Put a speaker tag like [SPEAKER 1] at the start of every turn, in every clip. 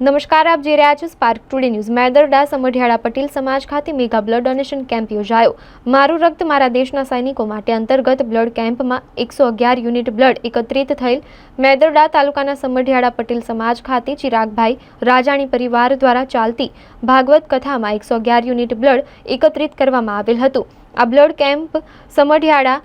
[SPEAKER 1] નમસ્કાર, આપ જોઈ રહ્યા છો Spark today news Mendarda Samadhiyala Patel સમાજ ખાતે મેગા બ્લડ ડોનેશન કેમ્પ યોજાયો. મારું રક્ત મારા દેશના સૈનિકો માટે અંતર્ગત બ્લડ કેમ્પમાં એકસો અગિયાર યુનિટ બ્લડ એકત્રિત થયેલ મેદરડા તાલુકાના સમઢિયાળા પટેલ સમાજ ખાતે ચિરાગભાઈ રાજાણી પરિવાર દ્વારા ચાલતી ભાગવત કથામાં એકસો અગિયાર યુનિટ બ્લડ એકત્રિત કરવામાં આવેલ હતું. આ બ્લડ કેમ્પ સમઢિયાળા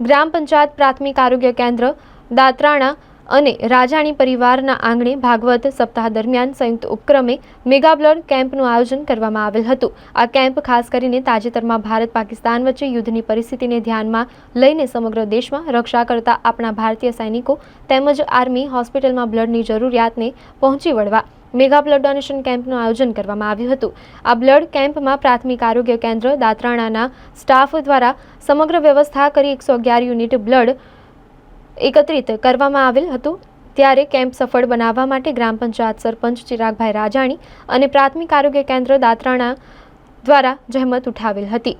[SPEAKER 1] ગ્રામ પંચાયત પ્રાથમિક આરોગ્ય કેન્દ્ર દાત્રાણા અને રાજાણી પરિવારના આંગણે ભાગવત સપ્તાહ દરમિયાન સંયુક્ત ઉપક્રમે મેગા બ્લડ કેમ્પનું આયોજન કરવામાં આવેલ હતું. આ કેમ્પ ખાસ કરીને તાજેતરમાં ભારત પાકિસ્તાન વચ્ચે યુદ્ધની પરિસ્થિતિને ધ્યાનમાં લઈને સમગ્ર દેશમાં રક્ષા કરતા આપણા ભારતીય સૈનિકો તેમજ આર્મી હોસ્પિટલમાં બ્લડની જરૂરિયાતને પહોંચી વળવા મેગા બ્લડ ડોનેશન કેમ્પનું આયોજન કરવામાં આવ્યું હતું. આ બ્લડ કેમ્પમાં પ્રાથમિક આરોગ્ય કેન્દ્ર દાતરાણાના સ્ટાફ દ્વારા સમગ્ર વ્યવસ્થા કરી એકસો અગિયાર યુનિટ બ્લડ એકત્રિત કરવામાં આવેલ હતું. ત્યારે કેમ્પ સફળ બનાવવા માટે ગ્રામ પંચાયત સરપંચ ચિરાગભાઈ રાજાણી અને પ્રાથમિક આરોગ્ય કેન્દ્ર દાત્રાણા દ્વારા જહેમત ઉઠાવેલ હતી.